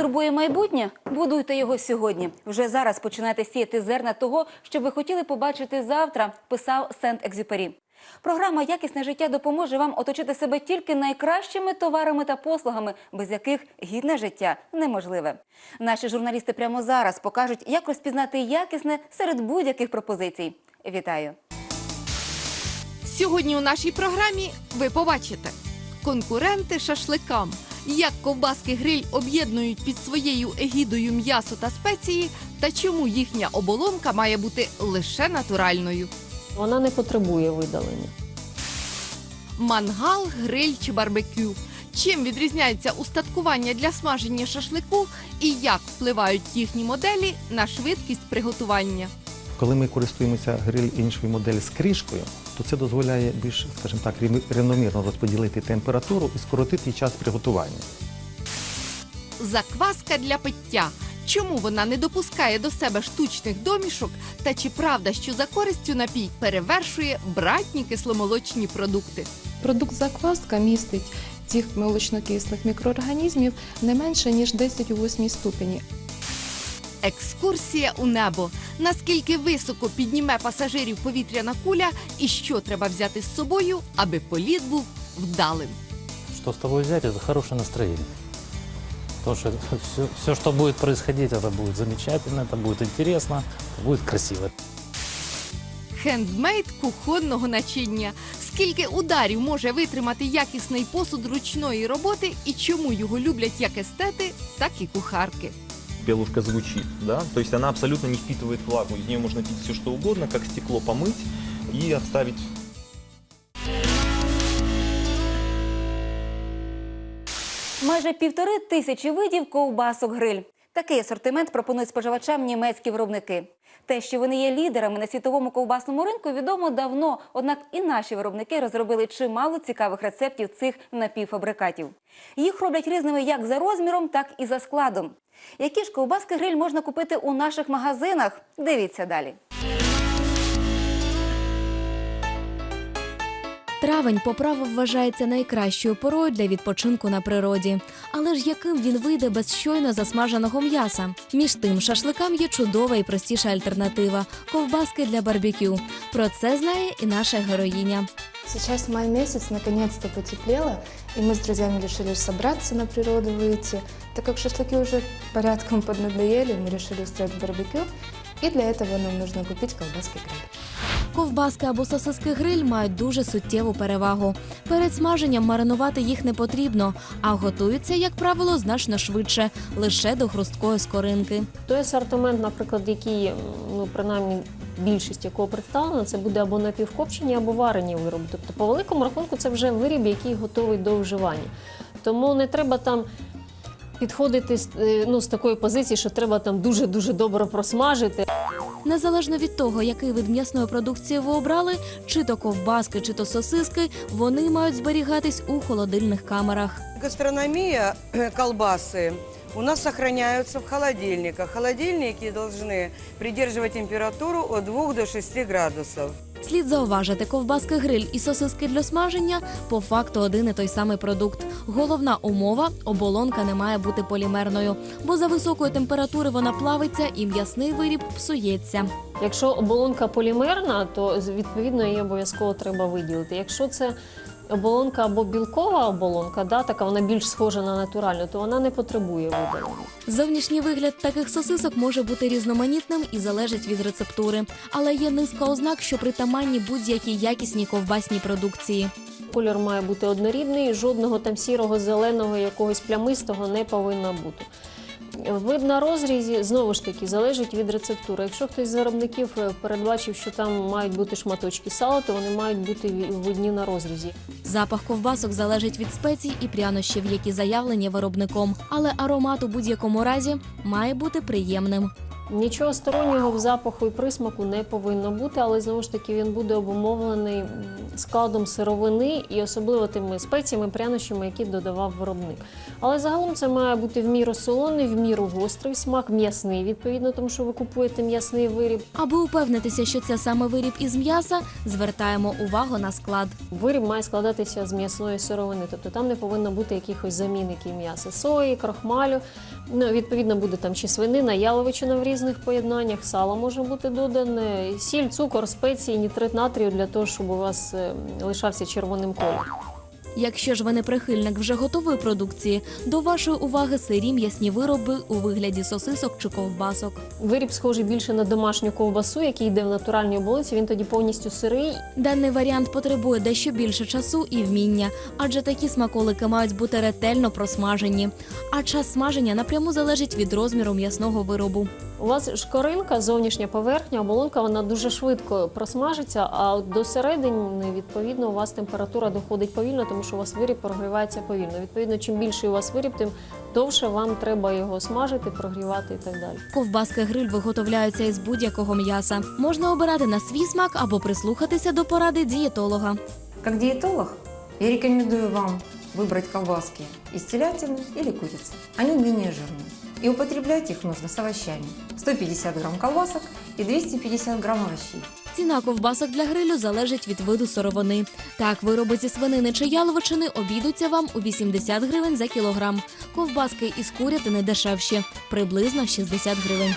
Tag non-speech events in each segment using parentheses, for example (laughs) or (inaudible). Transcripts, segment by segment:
Турбує майбутнє? Будуйте його сьогодні. Вже зараз починайте сіяти зерна того, що ви хотіли побачити завтра, писав Сент-Екзюпері. Програма Якісне життя допоможе вам оточити себе тільки найкращими товарами та послугами, без яких гідне життя неможливе. Наші журналісти прямо зараз покажуть, як розпізнати якісне серед будь-яких пропозицій. Вітаю! Сьогодні у нашій програмі ви побачите конкуренти шашликам, як ковбаски гриль об'єднують під своєю егідою м'ясо та спеції, та чому їхня оболонка має бути лише натуральною. Вона не потребує видалення. Мангал, гриль чи барбекю. Чим відрізняється устаткування для смаження шашлику і як впливають їхні моделі на швидкість приготування? Коли ми користуємося гриль іншої моделі з кришкою, то це дозволяє більш, скажімо так, рівно- рівномірно розподілити температуру і скоротити час приготування. Закваска для пиття. Чому вона не допускає до себе штучних домішок? Та чи правда, що за користю напій перевершує братні кисломолочні продукти? Продукт закваска містить цих молочнокислих мікроорганізмів не менше ніж 10 у 8 ступені. Екскурсія у небо. Наскільки високо підніме пасажирів повітряна куля, і що треба взяти з собою, аби політ був вдалим? Что с тобой взять, это хорошее настроение. Потому что все, все, что будет происходить, это будет замечательно, это будет интересно, это будет красиво. Хендмейд кухонного начиння. Скільки ударів може витримати якісний посуд ручної роботи і чому його люблять як естети, так і кухарки? белушка звучит, да, то есть она абсолютно не впитывает влагу, из нее можно пить все что угодно, как стекло помыть и оставить Майже півтори тисячі видів ковбасок гриль. Такий асортимент пропонують споживачам німецькі виробники. Те, що вони є лідерами на світовому ковбасному ринку, відомо давно. Однак і наші виробники розробили чимало цікавих рецептів цих напівфабрикатів. Їх роблять різними як за розміром, так і за складом. Які ж ковбаски гриль можна купити у наших магазинах? Дивіться далі. Травень по праву вважається найкращою порою для відпочинку на природі. Але ж яким він вийде без щойно засмаженого м'яса? Між тим, шашликам є чудова і простіша альтернатива ковбаски для барбекю. Про це знає і наша героїня. Сейчас май месяц, наконец-то потеплело, и мы с друзьями решили собраться на природу, выйти. Так как шашлыки уже порядком поднадоели, мы решили устроить барбекю, и для этого нам нужно купить колбаски гриль. Ковбаски або сосиски гриль мають дуже суттєву перевагу. Перед смаженням маринувати їх не потрібно, а готуються, як правило, значно швидше, лише до хрусткої скоринки. Той асортимент, наприклад, який, м, ну принаймні більшість якого представлена, це буде або напівкопчені, або варені вироби. Тобто, по великому рахунку, це вже виріб, який готовий до вживання. Тому не треба там. Підходити з, е, ну, з такої позиції, що треба там дуже дуже добре просмажити. Незалежно від того, який вид м'ясної продукції ви обрали, чи то ковбаски, чи то сосиски, вони мають зберігатись у холодильних камерах. Гастрономия э, колбасы у нас сохраняются в холодильниках. Холодильники должны придерживать температуру от 2 до 6 градусов. Слід зауважити, ковбаски гриль і сосиски для смаження по факту один і той самий продукт. Головна умова оболонка не має бути полімерною, бо за високої температури вона плавиться і м'ясний виріб псується. Якщо оболонка полімерна, то відповідно її обов'язково треба виділити. Якщо це оболонка або білкова оболонка, да, така вона більш схожа на натуральну, то вона не потребує видалення. Зовнішній вигляд таких сосисок може бути різноманітним і залежить від рецептури, але є низка ознак, що притаманні будь-якій якісній ковбасній продукції. Колір має бути однорідний, жодного там сірого, зеленого, якогось плямистого не повинно бути. Вид на розрізі знову ж таки залежить від рецептури. Якщо хтось з виробників е, передбачив, що там мають бути шматочки сала, то вони мають бути видні на розрізі. Запах ковбасок залежить від спецій і прянощів, які заявлені виробником, але аромат у будь-якому разі має бути приємним. Нічого стороннього в запаху і присмаку не повинно бути, але знову ж таки він буде обумовлений складом сировини і особливо тими спеціями, прянощами, які додавав виробник. Але загалом це має бути в міру солоний, в міру гострий смак, м'ясний, відповідно, тому що ви купуєте м'ясний виріб. Аби упевнитися, що це саме виріб із м'яса, звертаємо увагу на склад. Виріб має складатися з м'ясної сировини, тобто там не повинно бути якихось замінників м'яса, сої, крохмалю. Ну, відповідно, буде там чи свинина, яловичина в різних поєднаннях, сало може бути додане, сіль, цукор, спеції, нітрит натрію для того, щоб у вас е, лишався червоним кольором. Якщо ж ви не прихильник вже готової продукції, до вашої уваги сирі м'ясні вироби у вигляді сосисок чи ковбасок. Виріб схожий більше на домашню ковбасу, який йде в натуральній оболонці. Він тоді повністю сирий. Даний варіант потребує дещо більше часу і вміння, адже такі смаколики мають бути ретельно просмажені. А час смаження напряму залежить від розміру м'ясного виробу. У вас шкоринка, зовнішня поверхня, оболонка, вона дуже швидко просмажиться, а от до середини, відповідно, у вас температура доходить повільно, тому що у вас виріб прогрівається повільно. Відповідно, чим більший у вас виріб, тим довше вам треба його смажити, прогрівати і так далі. Ковбаски гриль виготовляються із будь-якого м'яса. Можна обирати на свій смак або прислухатися до поради дієтолога. Как диетолог, я рекомендую вам выбрать колбаски из телятины или курицы. Они менее жирные. И употреблять их нужно с овощами. 150 грамм колбасок и 250 грамм овощей. Ціна ковбасок для грилю залежить від виду сировини. Так, вироби зі свинини чи яловичини обійдуться вам у 80 гривень за кілограм. Ковбаски із курятини дешевші приблизно 60 гривень.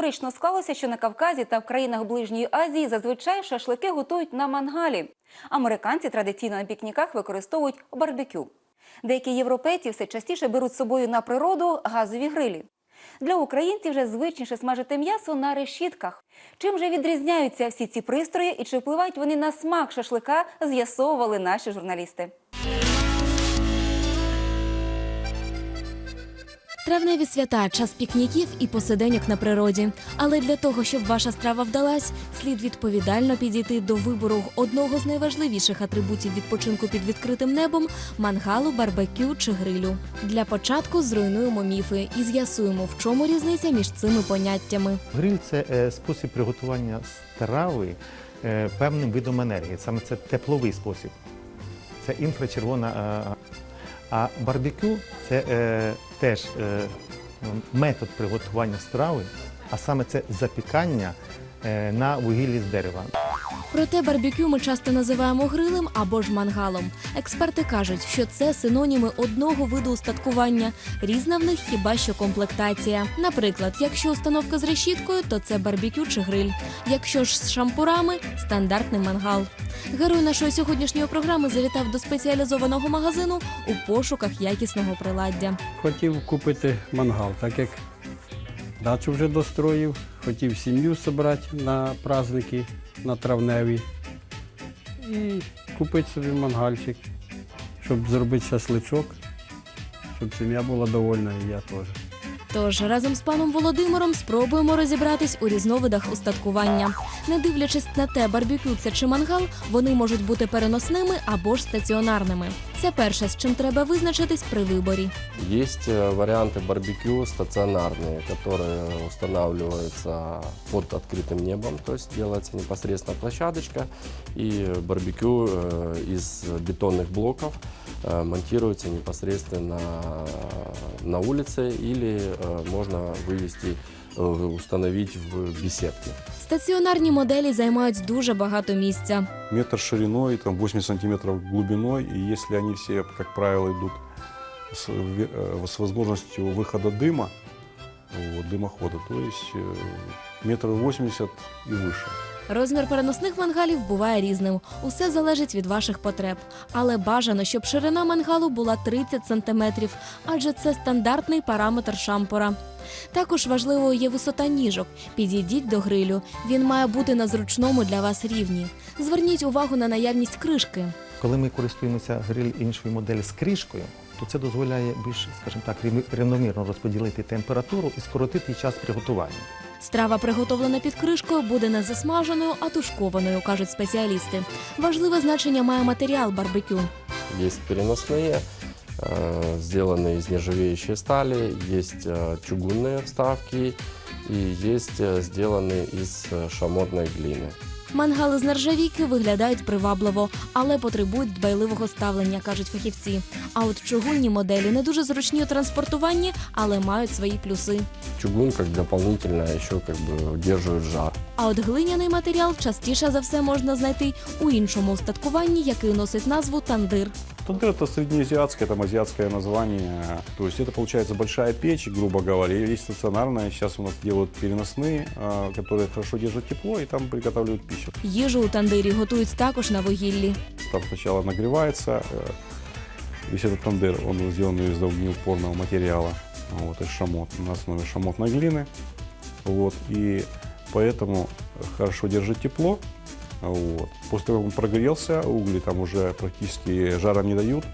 Історично склалося, що на Кавказі та в країнах Ближньої Азії зазвичай шашлики готують на мангалі. Американці традиційно на пікніках використовують барбекю. Деякі європейці все частіше беруть з собою на природу газові грилі. Для українців вже звичніше смажити м'ясо на решітках. Чим же відрізняються всі ці пристрої і чи впливають вони на смак шашлика, з'ясовували наші журналісти. Травневі свята час пікніків і посиденьок на природі. Але для того, щоб ваша страва вдалась, слід відповідально підійти до вибору одного з найважливіших атрибутів відпочинку під відкритим небом мангалу, барбекю чи грилю. Для початку зруйнуємо міфи і з'ясуємо, в чому різниця між цими поняттями. Гриль це е, спосіб приготування страви е, певним видом енергії. Саме це тепловий спосіб. Це інфрачервона. е, А барбекю це теж е, метод приготування страви, а саме це запікання е, на вугіллі з дерева. Проте барбекю ми часто називаємо грилем або ж мангалом. Експерти кажуть, що це синоніми одного виду устаткування. Різна в них хіба що комплектація. Наприклад, якщо установка з решіткою, то це барбекю чи гриль. Якщо ж з шампурами стандартний мангал. Герой нашої сьогоднішньої програми завітав до спеціалізованого магазину у пошуках якісного приладдя. Хотів купити мангал, так як дачу вже достроїв, хотів сім'ю зібрати на праздники, на травневі. І купити собі мангальчик, щоб зробити шашличок, щоб сім'я була довольна і я теж. Тож разом з паном Володимиром спробуємо розібратись у різновидах устаткування. Не дивлячись на те, барбекю це чи мангал, вони можуть бути переносними або ж стаціонарними. Це перше, з чим треба визначитись при виборі. Есть э, варианты барбекю стационарные, которые устанавливаются под открытым небом, то есть делается непосредственно площадочка, и барбекю э, из бетонных блоков э, монтируется непосредственно на улице или э, можно вывести, э, установить в беседке. Стаціонарні моделі займають дуже багато місця. метр шириной, там 8 сантиметров глубиной, и если они все, как правило, идут с, ве- э, с возможностью выхода дыма, вот, дымохода, то есть э, метр восемьдесят и выше. Розмір переносних мангалів буває різним. Усе залежить від ваших потреб. Але бажано, щоб ширина мангалу була 30 сантиметрів, адже це стандартний параметр шампура. Також важливою є висота ніжок. Підійдіть до грилю. Він має бути на зручному для вас рівні. Зверніть увагу на наявність кришки. Коли ми користуємося гриль іншої моделі з кришкою, то це дозволяє більш, скажімо так, рівно- рівномірно розподілити температуру і скоротити час приготування. Страва, приготовлена під кришкою, буде не засмаженою, а тушкованою, кажуть спеціалісти. Важливе значення має матеріал барбекю. Есть переносные, э, сделаны из нержавеющей стали, есть э, чугунные вставки и есть э, сделаны из э, шамотной глины. Мангали з нержавійки виглядають привабливо, але потребують дбайливого ставлення, кажуть фахівці. А от чугунні моделі не дуже зручні у транспортуванні, але мають свої плюси. Чугун як дополнительно ще як би, держує жар. А от глиняний матеріал частіше за все можна знайти у іншому устаткуванні, який носить назву тандир. Тандыр это среднеазиатское, там азиатское название. То есть это получается большая печь, грубо говоря, и есть стационарная. Сейчас у нас делают переносные, а, которые хорошо держат тепло и там приготавливают пищу. Їжу у тандирі готують також на вугіллі. Там сначала нагревается э, весь этот тандыр, он сделан из огнеупорного материала, вот, из шамот, на основе шамотной глины. Вот, и поэтому хорошо держит тепло. Вот. После того, как он прогрелся, угли там уже практически жара не дают.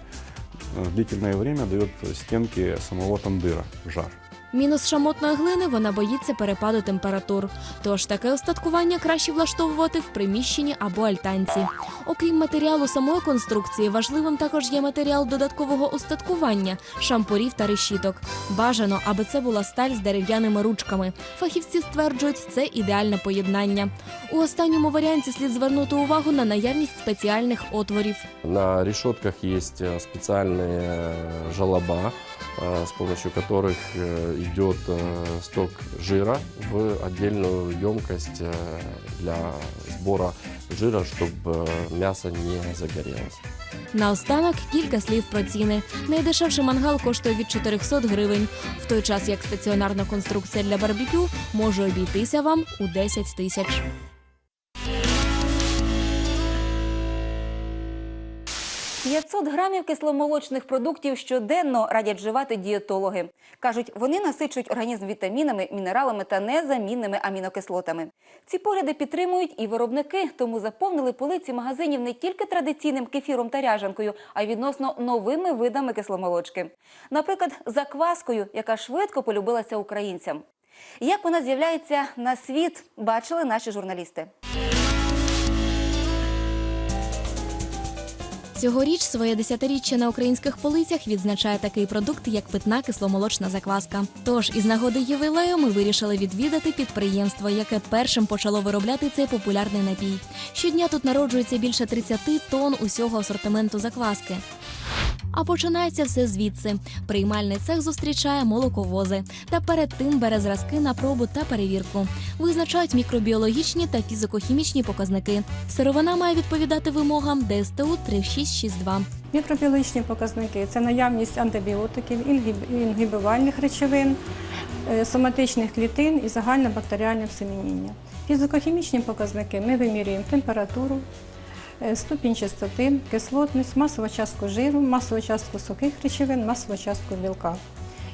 Э, Длительное время дает стенки самого тандыра жар. Мінус шамотної глини вона боїться перепаду температур. Тож таке устаткування краще влаштовувати в приміщенні або альтанці. Окрім матеріалу самої конструкції, важливим також є матеріал додаткового устаткування шампурів та решіток. Бажано, аби це була сталь з дерев'яними ручками. Фахівці стверджують, це ідеальне поєднання. У останньому варіанті слід звернути увагу на наявність спеціальних отворів. На решетках есть э, специальные э, желоба, э, с помощью которых э, идет э, сток жира в отдельную емкость э, для сбора жира, чтобы мясо не загорелось. Наостанок кілька слів про ціни. Найдешевший мангал коштує від 400 гривень, в той час як стаціонарна конструкція для барбекю може обійтися вам у 10 тисяч. – 500 грамів кисломолочних продуктів щоденно радять вживати дієтологи. Кажуть, вони насичують організм вітамінами, мінералами та незамінними амінокислотами. Ці погляди підтримують і виробники, тому заповнили полиці магазинів не тільки традиційним кефіром та ряжанкою, а й відносно новими видами кисломолочки. Наприклад, закваскою, яка швидко полюбилася українцям. Як вона з'являється на світ, бачили наші журналісти. Цьогоріч своє десятиріччя на українських полицях відзначає такий продукт, як питна кисломолочна закваска. Тож із нагоди ювілею ми вирішили відвідати підприємство, яке першим почало виробляти цей популярний напій. Щодня тут народжується більше 30 тонн усього асортименту закваски. А починається все звідси. Приймальний цех зустрічає молоковози та перед тим бере зразки на пробу та перевірку. Визначають мікробіологічні та фізико-хімічні показники. Сировина має відповідати вимогам ДСТУ 3662. Мікробіологічні показники це наявність антибіотиків, інгіб- інгібівальних речовин, е, соматичних клітин і загальне бактеріальне всемініння. Фізико-хімічні показники ми вимірюємо температуру, ступінь чистоти, кислотність, масову частку жиру, масову частку сухих речовин, масову частку білка.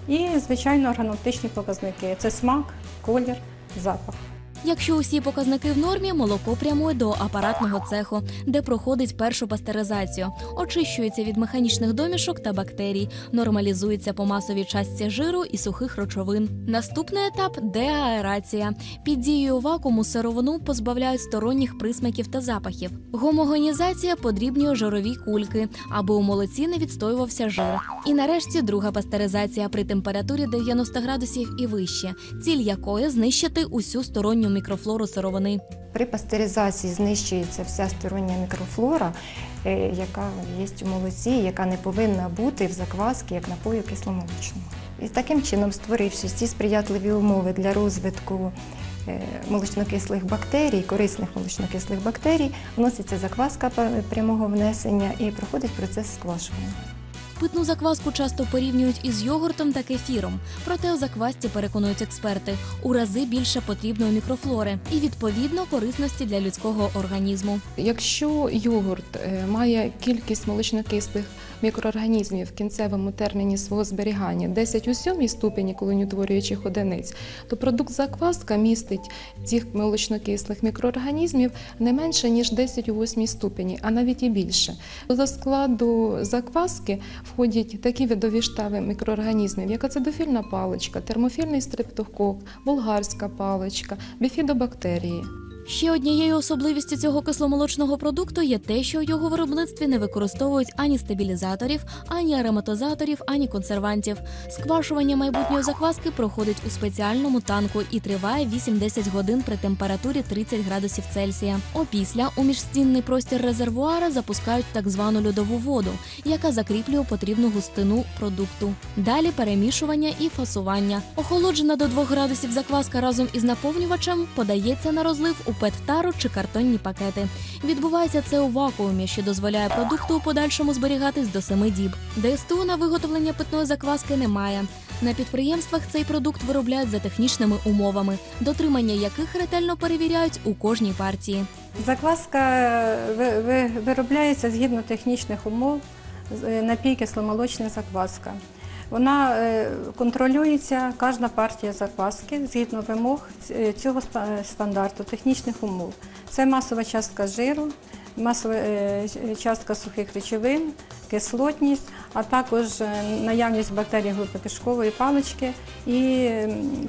І, звичайно, органолептичні показники це смак, колір, запах. Якщо усі показники в нормі, молоко прямує до апаратного цеху, де проходить першу пастеризацію, очищується від механічних домішок та бактерій, нормалізується по масовій частці жиру і сухих речовин. Наступний етап деаерація. Під дією вакууму сировину позбавляють сторонніх присмаків та запахів. Гомогенізація подрібнює жирові кульки, аби у молоці не відстоювався жир. І нарешті друга пастеризація при температурі 90 градусів і вище, ціль якої знищити усю сторонню мікрофлору сировини. При пастеризації знищується вся стороння мікрофлора, е, яка є у молоці, яка не повинна бути в закваски як напою кисломолочного. І таким чином, створивши ці сприятливі умови для розвитку е, молочнокислих бактерій, корисних молочнокислих бактерій, вноситься закваска прямого внесення і проходить процес сквашування. Питну закваску часто порівнюють із йогуртом та кефіром. Проте у заквасці переконують експерти у рази більше потрібної мікрофлори і відповідно корисності для людського організму. Якщо йогурт е, має кількість молочнокислих мікроорганізмів в кінцевому терміні свого зберігання 10 у 7 ступені колонітворюючих одиниць, то продукт закваска містить цих молочнокислих мікроорганізмів не менше ніж 10 у 8 ступені, а навіть і більше. До складу закваски входять такі видові штави мікроорганізмів, як ацидофільна паличка, термофільний стрептокок, болгарська паличка, біфідобактерії. Ще однією особливістю цього кисломолочного продукту є те, що у його виробництві не використовують ані стабілізаторів, ані ароматизаторів, ані консервантів. Сквашування майбутньої закваски проходить у спеціальному танку і триває 8-10 годин при температурі 30 градусів Цельсія. Опісля у міжстінний простір резервуара запускають так звану льодову воду, яка закріплює потрібну густину продукту. Далі перемішування і фасування. Охолоджена до 2 градусів закваска разом із наповнювачем подається на розлив у пет-тару чи картонні пакети. Відбувається це у вакуумі, що дозволяє продукту у подальшому зберігатись до 7 діб. ДСТУ на виготовлення питної закваски немає. На підприємствах цей продукт виробляють за технічними умовами, дотримання яких ретельно перевіряють у кожній партії. Закваска е, ви- ви- виробляється згідно технічних умов, е, напій кисломолочна закваска. Вона е, контролюється кожна партія закваски згідно вимог е, цього ста- стандарту, технічних умов. Це масова частка жиру, масова е, частка сухих речовин, кислотність, а також е, наявність бактерій групи кишкової палички і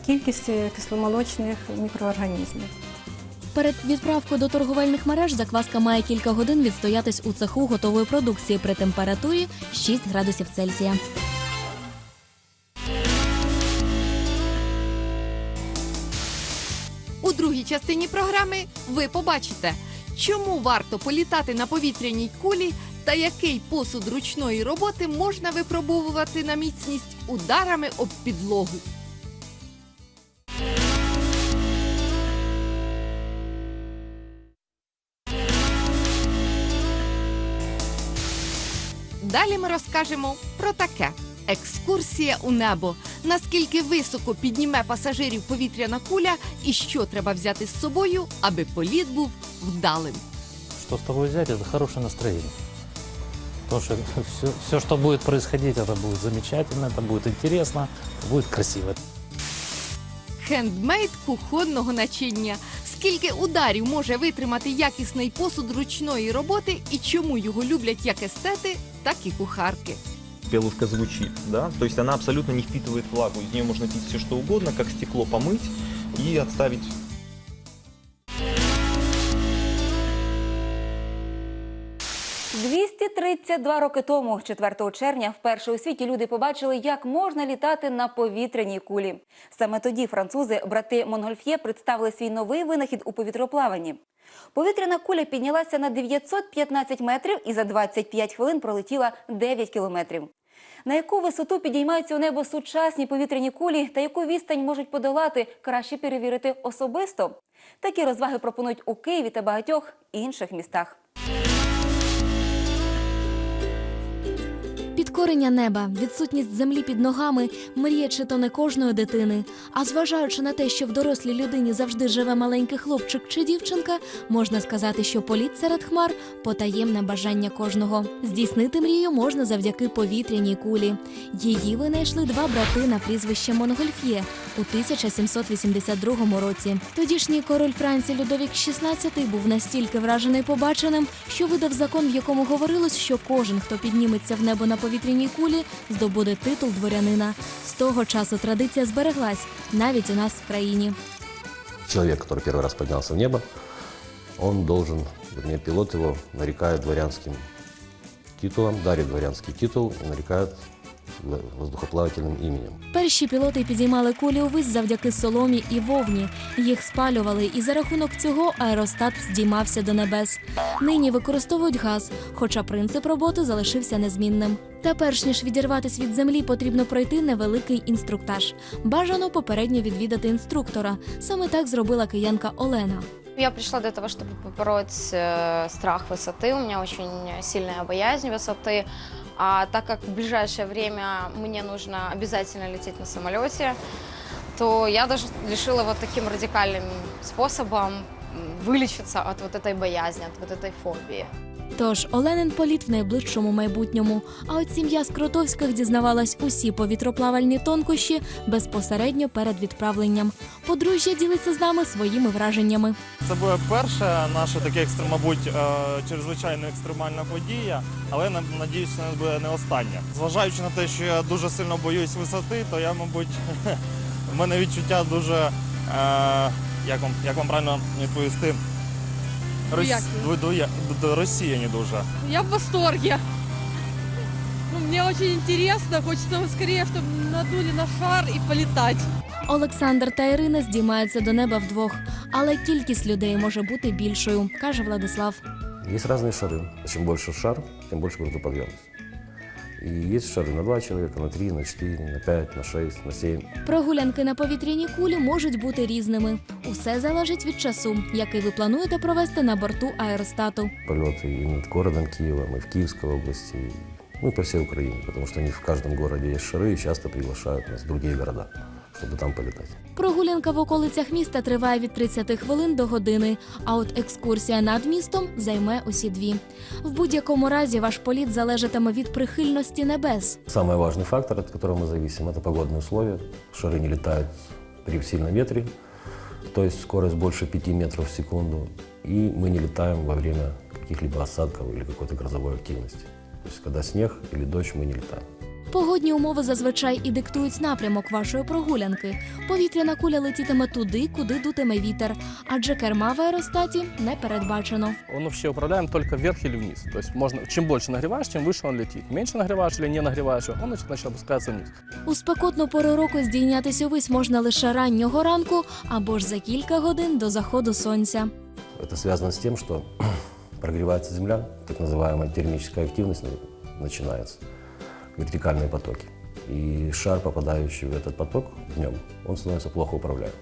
кількість е, кисломолочних мікроорганізмів. Перед відправкою до торговельних мереж закваска має кілька годин відстоятись у цеху готової продукції при температурі 6 градусів Цельсія. Другій частині програми ви побачите, чому варто політати на повітряній кулі та який посуд ручної роботи можна випробовувати на міцність ударами об підлогу. Далі ми розкажемо про таке: екскурсія у небо. Наскільки високо підніме пасажирів повітряна куля, і що треба взяти з собою, аби політ був вдалим. Что с тобой взять, это хорошее настроение. Потому что все, все, что будет происходить, это будет замечательно, это будет интересно, это будет красиво. Хендмейд кухонного начиння. Скільки ударів може витримати якісний посуд ручної роботи і чому його люблять як естети, так і кухарки. Пелушка звучит, да, то есть она абсолютно не впитывает влагу, из нее можно пить все что угодно, как стекло помыть и отставить – 232 роки тому, 4 червня, вперше у світі люди побачили, як можна літати на повітряній кулі. Саме тоді французи, брати Монгольф'є, представили свій новий винахід у повітроплаванні. Повітряна куля піднялася на 915 метрів і за 25 хвилин пролетіла 9 кілометрів. На яку висоту підіймаються у небо сучасні повітряні кулі та яку відстань можуть подолати, краще перевірити особисто. Такі розваги пропонують у Києві та багатьох інших містах. Підкорення неба, відсутність землі під ногами, мріє чи то не кожної дитини. А зважаючи на те, що в дорослій людині завжди живе маленький хлопчик чи дівчинка, можна сказати, що політ серед хмар потаємне бажання кожного. Здійснити мрію можна завдяки повітряній кулі. Її винайшли два брати на прізвище Монгольф'є у 1782 році. Тодішній король Франції Людовік XVI був настільки вражений побаченим, що видав закон, в якому говорилось, що кожен, хто підніметься в небо на повітряній кулі, здобуде титул дворянина. З того часу традиція збереглась навіть у нас в країні. Человек, который первый раз поднялся в небо, он должен, вернее, пилот его нарікає дворянським титулом, дарит дворянський титул і нарекает воздухоплавательным именем. Перші пілоти підіймали кулі увись завдяки соломі і вовні. Їх спалювали, і за рахунок цього аеростат здіймався до небес. Нині використовують газ, хоча принцип роботи залишився незмінним. Та перш ніж відірватися від землі, потрібно пройти невеликий інструктаж. Бажано попередньо відвідати інструктора. Саме так зробила киянка Олена. Я пришла для того, чтобы побороть э, страх высоты. У меня очень сильная боязнь высоты. А так как в ближайшее время мне нужно обязательно лететь на самолете, то я даже решила вот таким радикальным способом м, вылечиться от вот этой боязни, от вот этой фобии. Тож Оленин політ в найближчому майбутньому. А от сім'я Скротовських дізнавалась усі повітроплавальні тонкощі безпосередньо перед відправленням. Подружжя ділиться з нами своїми враженнями. Це буде перша наша таке мабуть, е, чрезвичайно екстремальна подія, але на- надіюсь, це не буде не остання. Зважаючи на те, що я дуже сильно боюсь висоти, то я, мабуть, (laughs) в мене відчуття дуже е, як вам, як вам правильно відповісти? Рос... Як? До, до, до, до Росії не дуже. Я в восторге. Ну, мне очень интересно, хочется скорее, чтобы надули на шар и полетать. Олександр та Ірина здіймаються до неба вдвох, але кількість людей може бути більшою, каже Владислав. Есть разные шары. Чем больше шар, тем больше грузоподъемность. И есть шары на 2 человека, на 3, на 4, на 5, на 6, на 7. Прогулянки на повітряній кулі можуть бути різними. Усе залежить від часу, який ви плануєте провести на борту аеростату. Полеты и над городом Киевом, и в Киевской области, и, ну и по всей Украине, потому что они в каждом городе есть шары и часто приглашают нас в другие города, чтобы там полетать. Прогулянка в околицях міста триває від 30 хвилин до години, а от екскурсія над містом займе усі дві. В будь-якому разі ваш політ залежатиме від прихильності небес. Самый важный фактор, от которого мы зависим, это погодные условия. Шары не летают при сильном ветре, то есть скорость больше 5 метров в секунду, и мы не летаем во время каких-либо осадков или какой-то грозовой активности. То есть когда снег или дождь, мы не летаем. Погодні умови зазвичай і диктують напрямок вашої прогулянки. Повітряна куля летітиме туди, куди дутиме вітер, адже керма в аеростаті не передбачено. Он вообще управляем только вверх или вниз. То есть можно, чем больше нагреваешь, тем выше он летит. Меньше нагреваешь или не нагреваешь, он значит, начинает опускаться вниз. У спекотну пору року здійнятись увесь можна лише раннього ранку або ж за кілька годин до заходу сонця. Это связано с тем, что (clears throat) прогревается Земля, так называемая термическая активность на- начинается, вертикальные потоки. И шар, попадающий в этот поток днем, он становится плохо управляем.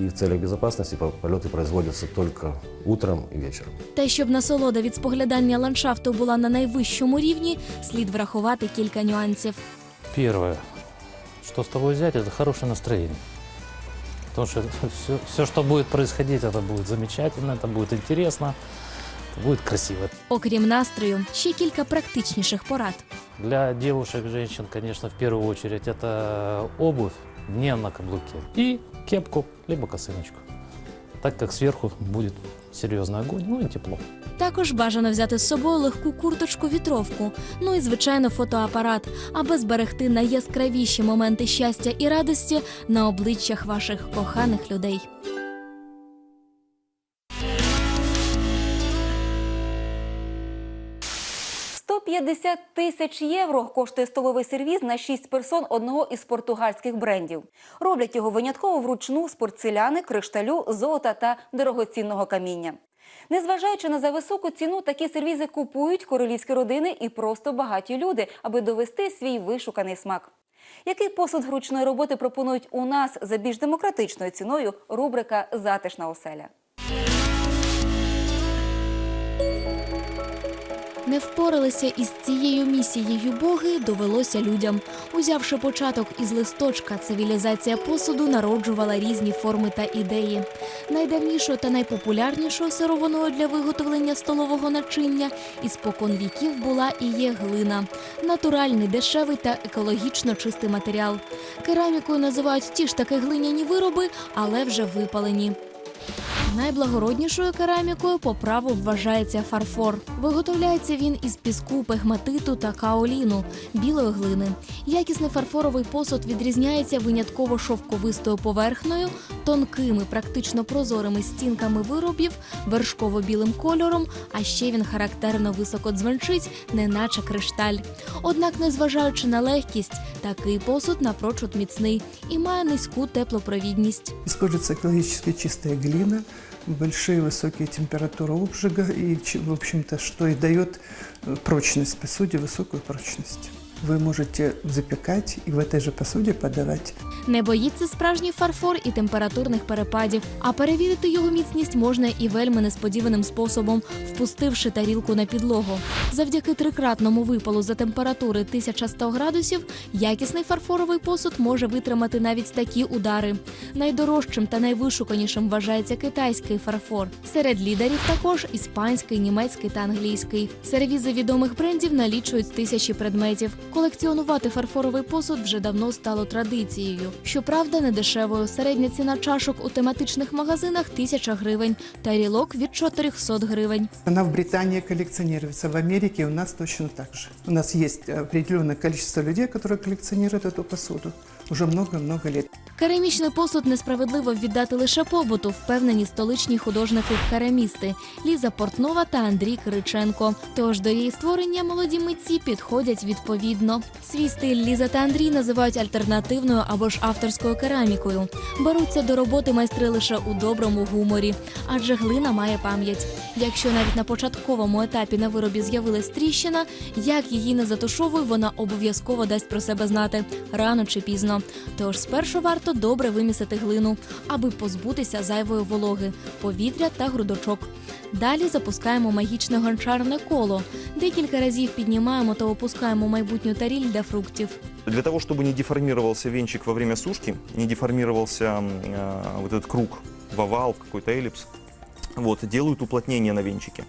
И в целях безопасности по- полеты производятся только утром и вечером. Та й щоб насолода від споглядання ландшафту була на найвищому рівні, слід врахувати кілька нюансів. Первое, что с тобой взять, это хорошее настроение. Потому что все, (laughs) все, что будет происходить, это будет замечательно, это будет интересно, это будет красиво. Окрім настрою, ще кілька практичніших порад. Для девушек, женщин, конечно, в первую очередь это обувь не на каблуке и кепку, либо косыночку. Так как сверху будет серьезный огонь, ну и тепло. Також бажано взяти з собою легку курточку-вітровку, ну і звичайно фотоапарат, аби зберегти найяскравіші моменти щастя і радості на обличчях ваших коханих людей. – 150 тисяч євро коштує столовий сервіз на 6 персон одного із португальських брендів. Роблять його винятково вручну з порцеляни, кришталю, золота та дорогоцінного каміння. Незважаючи на зависоку ціну, такі сервізи купують королівські родини і просто багаті люди, аби довести свій вишуканий смак. Який посуд ручної роботи пропонують у нас за більш демократичною ціною? Рубрика Затишна оселя. Не впоралися із цією місією боги довелося людям. Узявши початок із листочка, цивілізація посуду народжувала різні форми та ідеї. Найдавнішою та найпопулярнішою сировиною для виготовлення столового начиння із спокон віків була і є глина натуральний, дешевий та екологічно чистий матеріал. Керамікою називають ті ж таки глиняні вироби, але вже випалені. Найблагороднішою керамікою по праву вважається фарфор. Виготовляється він із піску, пегматиту та каоліну білої глини. Якісний фарфоровий посуд відрізняється винятково шовковистою поверхнею, тонкими, практично прозорими стінками виробів, вершково-білим кольором, а ще він характерно високо дзвенчить, неначе кришталь. Однак, незважаючи на легкість, такий посуд напрочуд міцний і має низьку теплопровідність. Используется экологически чистая глина, большие высокие температуры обжига, и, ч- в общем-то, что и дает э, прочность посуде, высокую прочность. Вы можете запекать и в этой же посуде подавать. Не боїться справжній фарфор і температурних перепадів. А перевірити його міцність можна і вельми несподіваним способом, впустивши тарілку на підлогу. Завдяки трикратному випалу за температури 1100 градусів якісний фарфоровий посуд може витримати навіть такі удари. Найдорожчим та найвишуканішим вважається китайський фарфор. Серед лідерів також іспанський, німецький та англійський. Сервізи відомих брендів налічують тисячі предметів. Колекціонувати фарфоровий посуд вже давно стало традицією. Щоправда, не дешевою. Середня ціна чашок у тематичних магазинах тисяча гривень, та рілок від 400 гривень. Вона в Британії колекціонується, в Америці у нас точно так же. У нас є определенне кількість людей, які колекціонують цю посуду уже много-много лет. Керамічний посуд несправедливо віддати лише побуту, впевнені столичні художники-керамісти Ліза Портнова та Андрій Кириченко. Тож до її створення молоді митці підходять відповідно. Свій стиль Ліза та Андрій називають альтернативною або ж авторською керамікою. Беруться до роботи майстри лише у доброму гуморі, адже глина має пам'ять. Якщо навіть на початковому етапі на виробі з'явилась тріщина, як її не затушовуй, вона обов'язково дасть про себе знати рано чи пізно. Тож спершу варто добре вимісити глину, аби позбутися зайвої вологи, повітря та грудочок. Далі запускаємо магічне гончарне коло. Декілька разів піднімаємо та опускаємо майбутню таріль для фруктів. Для того, чтобы не деформировался венчик во время сушки, не деформировался э, вот этот круг в овал, в какой-то эллипс, вот, делают уплотнение на венчике.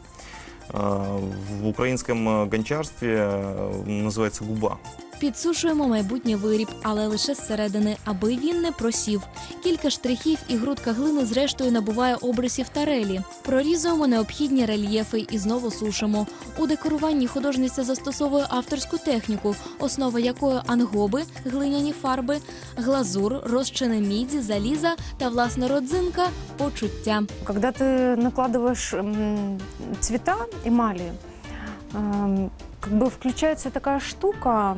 Э, в украинском э, гончарстве э, называется губа. Підсушуємо майбутній виріб, але лише зсередини, аби він не просів. Кілька штрихів і грудка глини зрештою набуває обрисів тарелі. Прорізуємо необхідні рельєфи і знову сушимо. У декоруванні художниця застосовує авторську техніку, основа якої ангоби, глиняні фарби, глазур, розчини міді, заліза та власне родзинка почуття. Когда ты накладываешь м, цвета эмали, эм, как бы включается такая штука,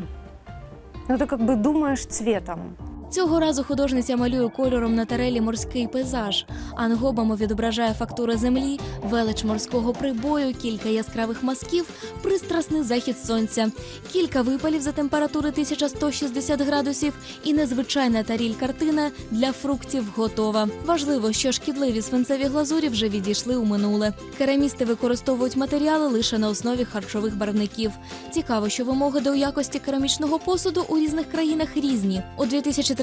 ну ты как бы думаешь цветом. Цього разу художниця малює кольором на тарелі морський пейзаж. Ангобами відображає фактури землі, велич морського прибою, кілька яскравих мазків, пристрасний захід сонця, кілька випалів за температури 1160 градусів і незвичайна таріль картина для фруктів готова. Важливо, що шкідливі свинцеві глазурі вже відійшли у минуле. Керамісти використовують матеріали лише на основі харчових барвників. Цікаво, що вимоги до якості керамічного посуду у різних країнах різні. У 2013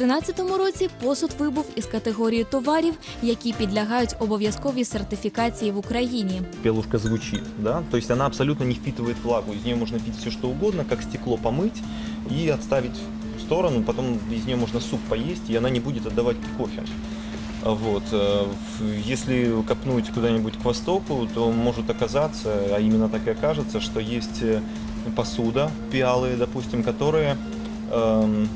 році посуд вибув із категорії товарів, які підлягають обов'язковій сертифікації в Україні. Пелушка звучит, да, то есть она абсолютно не впитывает влагу, из нее можно пить все что угодно, как стекло помыть и отставить в сторону, потом из нее можно суп поесть, и она не будет отдавать кофе. А Вот. э, в- Если копнуть куда-нибудь к востоку, то может оказаться, а именно так и окажется, что есть э, посуда, пиалы, допустим, которые эм, э,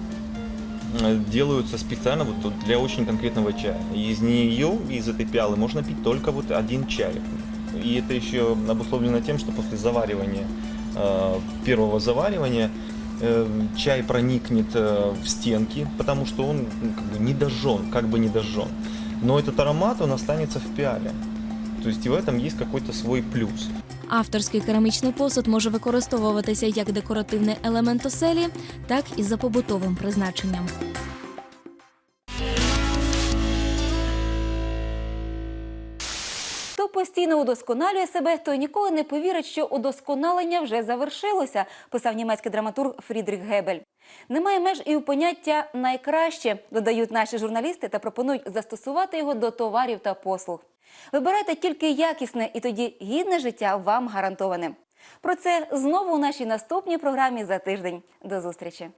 делаются специально вот тут для очень конкретного чая. И из нее, из этой пиалы можно пить только вот один чай. И это еще обусловлено тем, что после заваривания, э, первого заваривания, э, чай проникнет э, в стенки, потому что он ну, как бы не дожжен, как бы не дожжен. Но этот аромат, он останется в пиале. То есть и в этом есть какой-то свой плюс. Авторський керамічний посуд може використовуватися як декоративний елемент оселі, так і за побутовим призначенням. Хто постійно удосконалює себе, той ніколи не повірить, що удосконалення вже завершилося, писав німецький драматург Фрідріх Гебель. Немає меж і у поняття найкраще, додають наші журналісти та пропонують застосувати його до товарів та послуг. Вибирайте тільки якісне, і тоді гідне життя вам гарантоване. Про це знову у нашій наступній програмі за тиждень. До зустрічі.